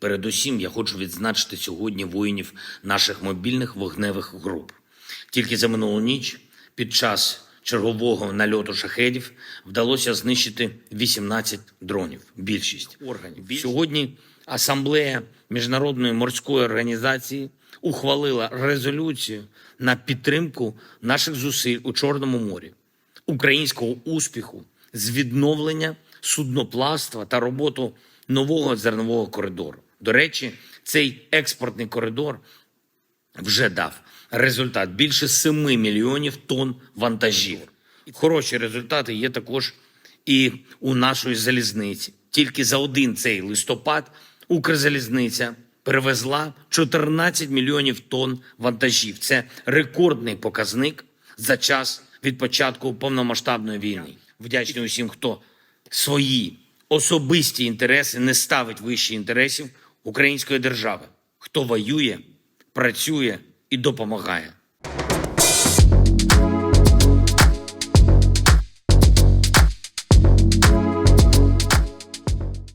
Передусім, я хочу відзначити сьогодні воїнів наших мобільних вогневих груп. Тільки за минулу ніч під час чергового нальоту шахедів вдалося знищити 18 дронів. Більшість органів. Сьогодні асамблея міжнародної морської організації ухвалила резолюцію на підтримку наших зусиль у Чорному морі, українського успіху з відновлення судноплавства та роботу нового зернового коридору. До речі, цей експортний коридор вже дав результат більше 7 мільйонів тонн вантажів. Хороші результати є також і у нашої залізниці. Тільки за один цей листопад Укрзалізниця перевезла 14 мільйонів тонн вантажів. Це рекордний показник за час від початку повномасштабної війни. Вдячний усім, хто свої особисті інтереси не ставить вище інтересів української держави, хто воює, працює і допомагає.